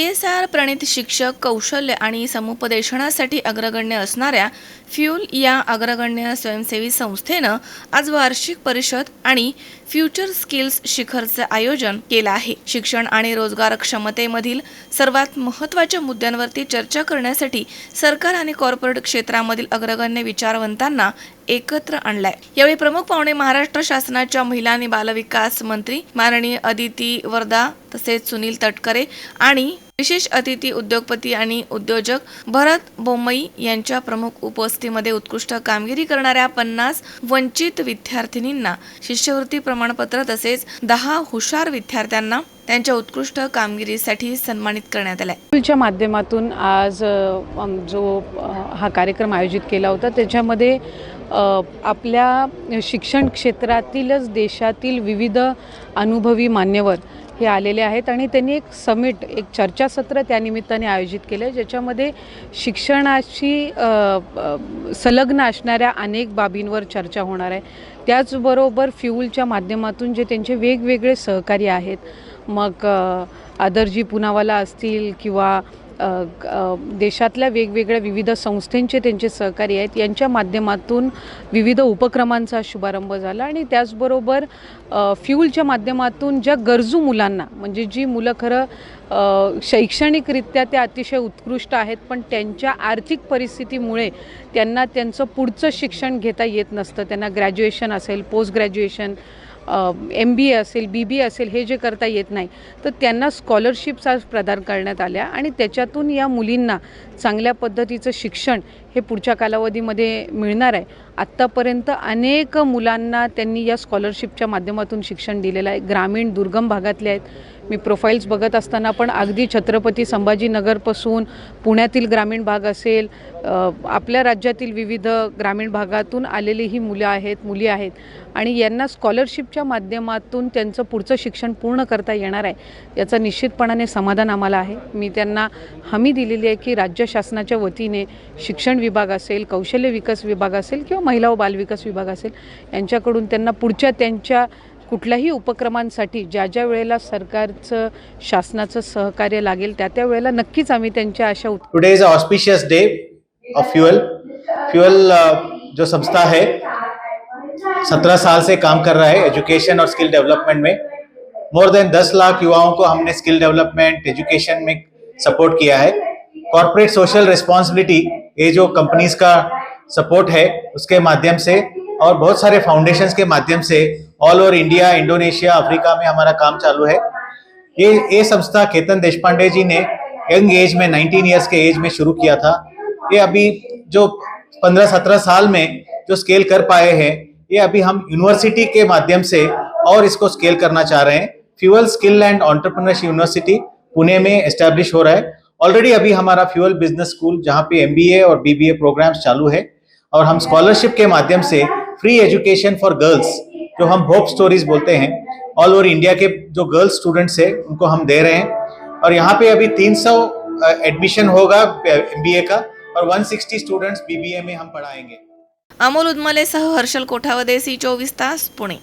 S R प्रणित शिक्षक कौशल्य आणि समुपदेशनासाठी अग्रगण्य असणाऱ्या फ्युल या अग्रगण्य स्वयंसेवी संस्थेनं आज वार्षिक परिषद आणि फ्युचर स्किल्स शिखरचं आयोजन केलं आहे. शिक्षण आणि रोजगार क्षमतेमधील सर्वात महत्त्वाच्या मुद्द्यांवरती चर्चा करण्यासाठी सरकार आणि कॉर्पोरेट क्षेत्रामधील अग्रगण्य विचारवंतांना एकत्र आणलाय. यावेळी प्रमुख पाहुणे महाराष्ट्र शासनाच्या महिला आणि बालविकास मंत्री माननीय अदिती वर्धा तसेच सुनील तटकरे आणि विशेष अतिथी उद्योगपती आणि उद्योजक भरत बोमई यांच्या प्रमुख उपस्थितीमध्ये उत्कृष्ट कामगिरी करणाऱ्या पन्नास वंचित विद्यार्थिनींना शिष्यवृत्ती प्रमाणपत्र तसेच दहा हुशार विद्यार्थ्यांना त्यांच्या उत्कृष्ट कामगिरीसाठी सन्मानित करण्यात आलंय. स्कूलच्या माध्यमातून आज जो हा कार्यक्रम आयोजित केला होता त्याच्यामध्ये आपल्या शिक्षण क्षेत्रातीलच देशातील विविध अनुभवी मान्यवर हे आलेले आहेत आणि त्यांनी एक समिट एक चर्चासत्र त्यानिमित्ताने आयोजित केलं आहे ज्याच्यामध्ये शिक्षणाशी संलग्न असणाऱ्या अनेक बाबींवर चर्चा होणार आहे. त्याचबरोबर फ्युलच्या माध्यमातून जे त्यांचे वेगवेगळे सहकार्य आहेत मग आदरजी पुनावाला असतील किंवा देशातल्या वेगवेगळ्या विविध संस्थांचे त्यांचे सहकारी आहेत. यांच्या माध्यमातून विविध उपक्रमांचा शुभारंभ झाला आणि त्याचबरोबर फ्यूलच्या माध्यमातून ज्या गरजू मुलांना म्हणजे जी मुलं खरं शैक्षणिकरित्या त्या अतिशय उत्कृष्ट आहेत पण त्यांच्या आर्थिक परिस्थितीमुळे त्यांना त्यांचं पुढचं शिक्षण घेता येत नसतं. त्यांना ग्रॅज्युएशन असेल post graduation M B A असेल बी बी ए असेल हे जे करता येत नाही तर त्यांना स्कॉलरशिप्स आज प्रदान करण्यात आल्या आणि त्याच्यातून या मुलींना चांगल्या पद्धतीचं शिक्षण हे पुढच्या कालावधीमध्ये मिळणार आहे. आत्तापर्यंत अनेक मुलांना त्यांनी या स्कॉलरशिपच्या माध्यमातून शिक्षण दिलेलं आहे. ग्रामीण दुर्गम भागातले आहेत. मी प्रोफाईल्स बघत असताना पण अगदी छत्रपती संभाजीनगरपासून पुण्यातील ग्रामीण भाग असेल आपल्या राज्यातील विविध ग्रामीण भागातून आलेली ही मुलं आहेत मुली आहेत. आणि यांना स्कॉलरशिपच्या माध्यमातून त्यांचं पुढचं शिक्षण पूर्ण करता येणार आहे याचं निश्चितपणाने समाधान आम्हाला आहे. मी त्यांना हमी दिलेली आहे की राज्य शासनाच्या वतीने शिक्षण विभाग असेल कौशल्य विकास विभाग असेल किंवा महिला व बालविकास विभाग असेल यांच्याकडून त्यांना पुढच्या त्यांच्या कुठल्याही उपक्रमांसाठी ज्या ज्या वेळेला सरकारचं शासनाचं सहकार्य लागेल त्या त्या वेळेला नक्कीच आम्ही त्यांच्या अशा उत today is auspicious day of Fuel Fuel जो संस्था है सत्रह साल से काम कर रहा है एजुकेशन और स्किल डेवलपमेंट में. मोर देन दस लाख युवाओं को हमने स्किल डेवलपमेंट एजुकेशन में सपोर्ट किया है. कॉरपोरेट सोशल रिस्पॉन्सिबिलिटी ये जो कंपनीज का सपोर्ट है उसके माध्यम से और बहुत सारे फाउंडेशंस के माध्यम से all over India Indonesia Africa में हमारा काम चालू है। ये ये संस्था केतन देशपांडे जी ने यंग एज में 19 इयर्स के एज में शुरू किया था। ये अभी जो 15-17 साल में जो स्केल कर पाए हैं, ये अभी हम यूनिवर्सिटी के माध्यम से और इसको स्केल करना चाह रहे हैं। Fuel skill and entrepreneurship university Pune में एस्टेब्लिश हो रहा है। ऑलरेडी अभी हमारा फ्यूअल बिज़नेस स्कूल जहाँ पे एमबीए और बीबीए प्रोग्राम्स चालू है। और हम स्कॉलरशिप के माध्यम से फ्री एजुकेशन फॉर गर्ल्स जो हम होप स्टोरीज बोलते हैं ऑल ओवर इंडिया के जो गर्ल्स स्टूडेंट्स है, उनको हम दे रहे हैं। और यहाँ पे अभी 300 एडमिशन होगा एमबीए का, और 160 स्टूडेंट्स बीबीए में हम पढ़ाएँगे। अमोल उदमले सह हर्षल कोठावदे, सी तास, पुणे।